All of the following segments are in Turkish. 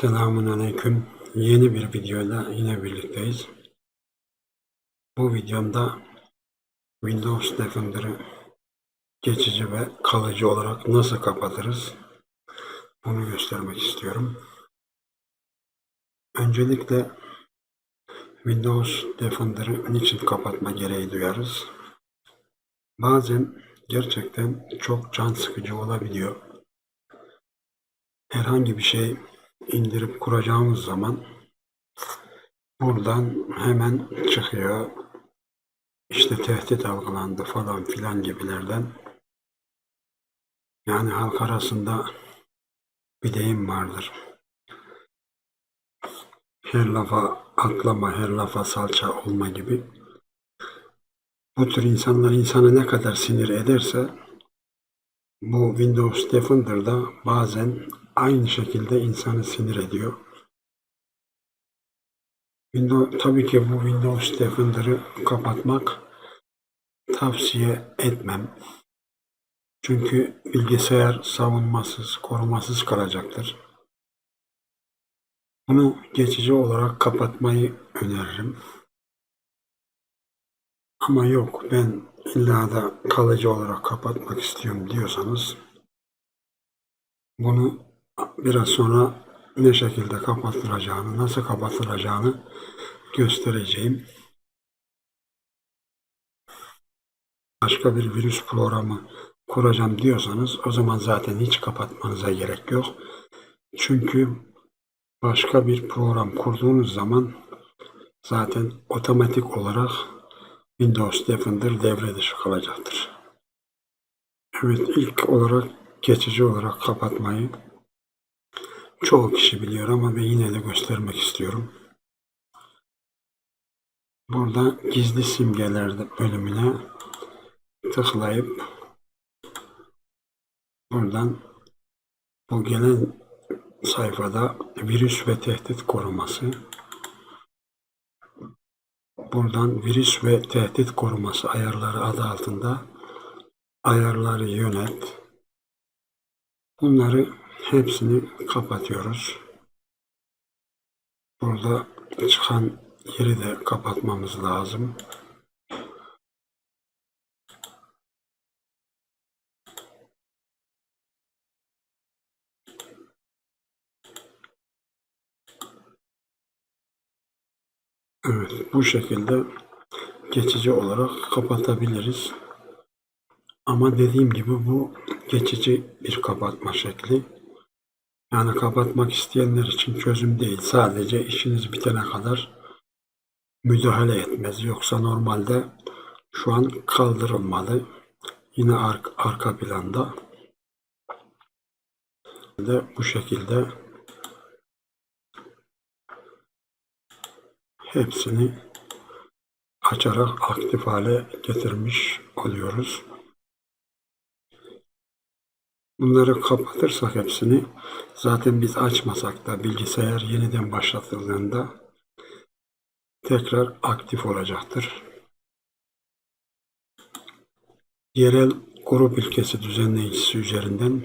Selamun Aleyküm. Yeni bir videoyla yine birlikteyiz. Bu videomda Windows Defender'ı geçici ve kalıcı olarak nasıl kapatırız? Bunu göstermek istiyorum. Öncelikle Windows Defender'ı niçin kapatma gereği duyarız? Bazen gerçekten çok can sıkıcı olabiliyor. Herhangi bir şey indirip kuracağımız zaman buradan hemen çıkıyor. İşte tehdit algılandı falan filan gibilerden. Yani halk arasında bir deyim vardır. Her lafa atlama, her lafa salça olma gibi. Bu tür insanlar insanı ne kadar sinir ederse bu Windows Defender'da bazen aynı şekilde insanı sinir ediyor. Windows, tabii ki bu Windows Defender'ı kapatmak tavsiye etmem. Çünkü bilgisayar savunmasız, korumasız kalacaktır. Bunu geçici olarak kapatmayı öneririm. Ama yok ben illa da kalıcı olarak kapatmak istiyorum diyorsanız bunu biraz sonra ne şekilde kapatılacağını, nasıl kapatılacağını göstereceğim. Başka bir virüs programı kuracağım diyorsanız o zaman zaten hiç kapatmanıza gerek yok. Çünkü başka bir program kurduğunuz zaman zaten otomatik olarak Windows Defender devre dışı kalacaktır. Evet ilk olarak geçici olarak kapatmayı çoğu kişi biliyor ama ben yine de göstermek istiyorum. Burada gizli simgeler bölümüne tıklayıp buradan bu gelen sayfada virüs ve tehdit koruması buradan virüs ve tehdit koruması ayarları adı altında ayarları yönet bunları hepsini kapatıyoruz. Burada çıkan yeri de kapatmamız lazım. Evet, bu şekilde geçici olarak kapatabiliriz. Ama dediğim gibi bu geçici bir kapatma şekli. Yani kapatmak isteyenler için çözüm değil. Sadece işiniz bitene kadar müdahale etmez. Yoksa normalde şu an kaldırılmalı. Yine arka, arka planda de bu şekilde hepsini açarak aktif hale getirmiş oluyoruz. Bunları kapatırsak hepsini zaten biz açmasak da bilgisayar yeniden başlatıldığında tekrar aktif olacaktır. Yerel grup ilkesi düzenleyicisi üzerinden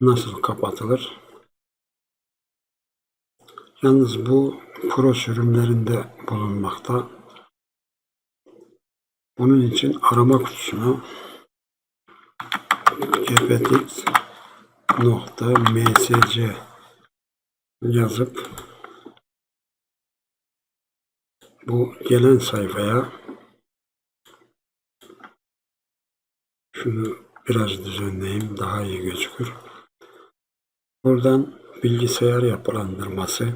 nasıl kapatılır? Yalnız bu pro sürümlerinde bulunmakta. Bunun için arama kutusuna gptx nokta msc yazıp bu gelen sayfaya şunu biraz düzenleyeyim daha iyi gözükür. Buradan bilgisayar yapılandırması,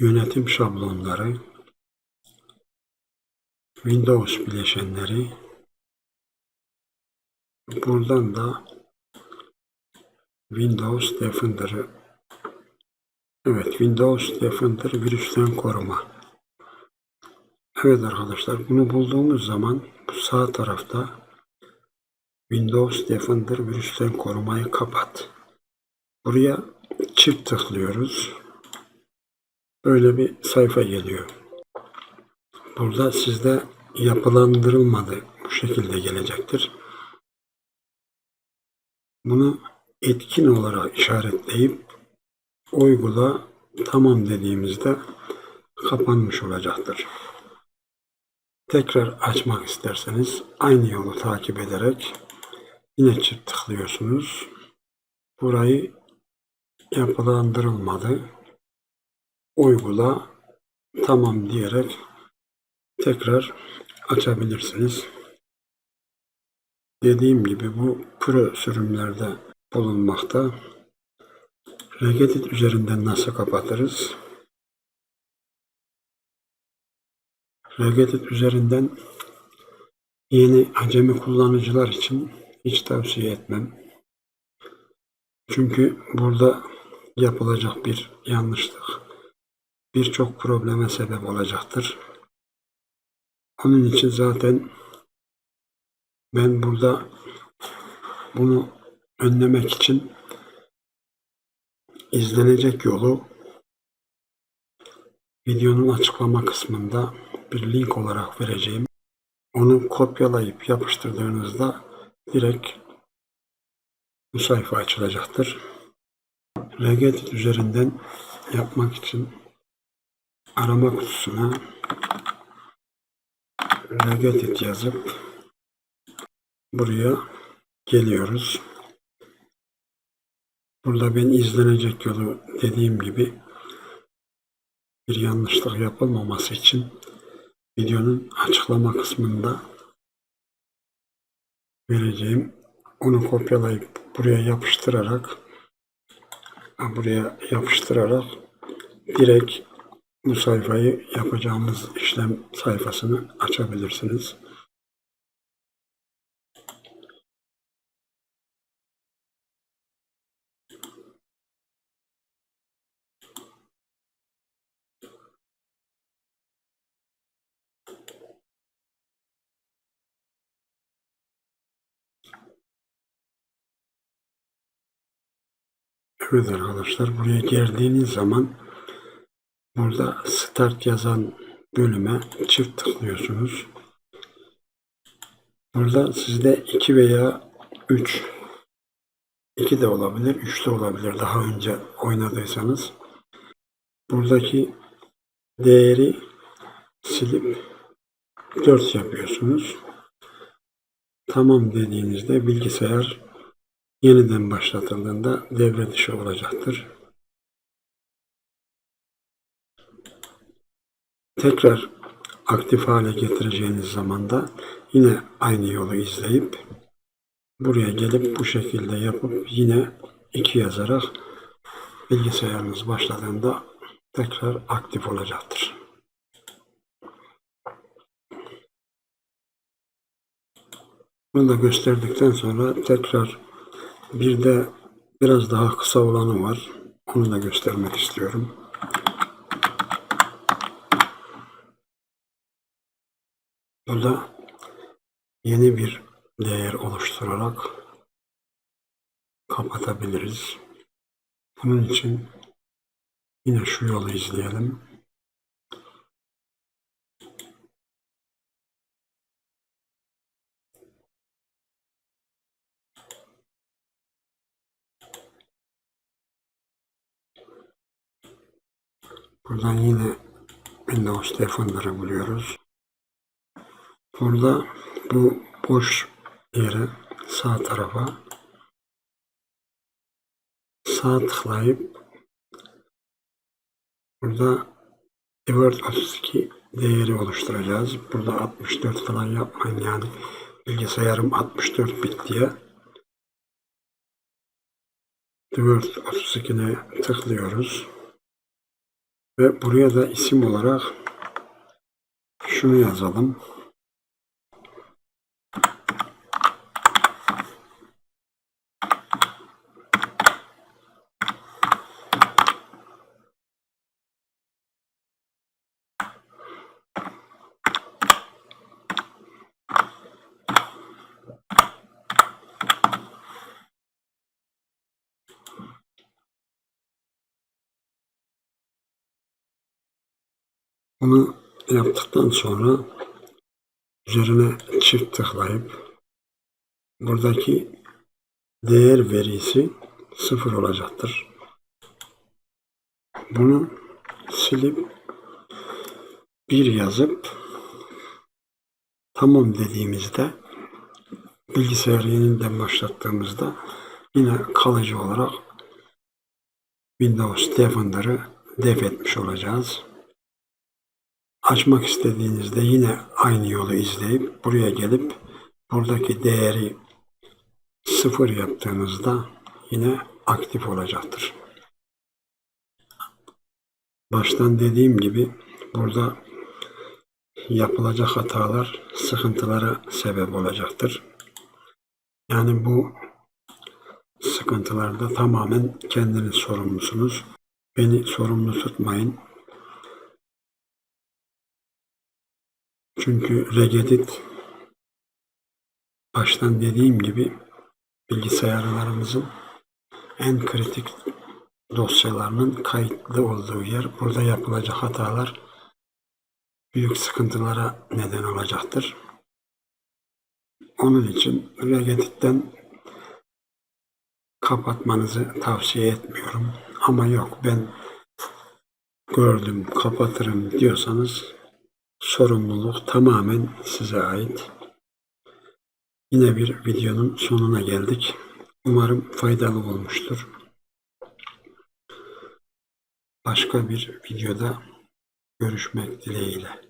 yönetim şablonları, Windows bileşenleri, buradan da Windows Defender'ı Evet, Windows Defender virüsten koruma. Evet arkadaşlar, bunu bulduğumuz zaman sağ tarafta Windows Defender virüsten korumayı kapat. Buraya çift tıklıyoruz. Böyle bir sayfa geliyor. Burada sizde yapılandırılmadı bu şekilde gelecektir. Bunu etkin olarak işaretleyip uygula tamam dediğimizde kapanmış olacaktır. Tekrar açmak isterseniz aynı yolu takip ederek yine çift tıklıyorsunuz. Burayı yapılandırılmadı. Uygula tamam diyerek tekrar açabilirsiniz. Dediğim gibi bu pro sürümlerde bulunmakta. Regedit üzerinden nasıl kapatırız? Regedit üzerinden yeni acemi kullanıcılar için hiç tavsiye etmem. Çünkü burada yapılacak bir yanlışlık birçok probleme sebep olacaktır. Onun için zaten ben burada bunu önlemek için izlenecek yolu videonun açıklama kısmında bir link olarak vereceğim. Onu kopyalayıp yapıştırdığınızda direkt bu sayfa açılacaktır. Regedit üzerinden yapmak için arama kutusuna Regedit yazıp buraya geliyoruz. Burada ben izlenecek yolu dediğim gibi bir yanlışlık yapılmaması için videonun açıklama kısmında vereceğim. Onu kopyalayıp buraya yapıştırarak buraya yapıştırarak direkt bu sayfayı yapacağımız işlem sayfasını açabilirsiniz. Evet arkadaşlar buraya geldiğiniz zaman burada start yazan bölüme çift tıklıyorsunuz. Burada sizde 2 veya 3 2 de olabilir, 3 de olabilir daha önce oynadıysanız. Buradaki değeri silip 4 yapıyorsunuz. Tamam dediğinizde bilgisayar yeniden başlatıldığında devre dışı olacaktır. Tekrar aktif hale getireceğiniz zaman da yine aynı yolu izleyip buraya gelip bu şekilde yapıp yine 2 yazarak bilgisayarınız başladığında tekrar aktif olacaktır. Bunu da gösterdikten sonra tekrar bir de biraz daha kısa olanı var. Onu da göstermek istiyorum. Burada yeni bir değer oluşturarak kapatabiliriz. Bunun için yine şu yolu izleyelim. Buradan yine Windows telefonları buluyoruz. Burada bu boş yere sağ tarafa sağ tıklayıp burada Word 32 değeri oluşturacağız. Burada 64 falan yapmayın yani bilgisayarım 64 bit diye Word 32'ne tıklıyoruz. Ve buraya da isim olarak şunu yazalım. Bunu yaptıktan sonra üzerine çift tıklayıp buradaki değer verisi sıfır olacaktır. Bunu silip bir yazıp tamam dediğimizde bilgisayarı yeniden başlattığımızda yine kalıcı olarak Windows Defender'ı def etmiş olacağız. Açmak istediğinizde yine aynı yolu izleyip buraya gelip buradaki değeri sıfır yaptığınızda yine aktif olacaktır. Baştan dediğim gibi burada yapılacak hatalar sıkıntılara sebep olacaktır. Yani bu sıkıntılarda tamamen kendiniz sorumlusunuz. Beni sorumlu tutmayın. Çünkü Regedit baştan dediğim gibi bilgisayarlarımızın en kritik dosyalarının kayıtlı olduğu yer. Burada yapılacak hatalar büyük sıkıntılara neden olacaktır. Onun için Regedit'ten kapatmanızı tavsiye etmiyorum. Ama yok ben gördüm kapatırım diyorsanız sorumluluk tamamen size ait. Yine bir videonun sonuna geldik. Umarım faydalı olmuştur. Başka bir videoda görüşmek dileğiyle.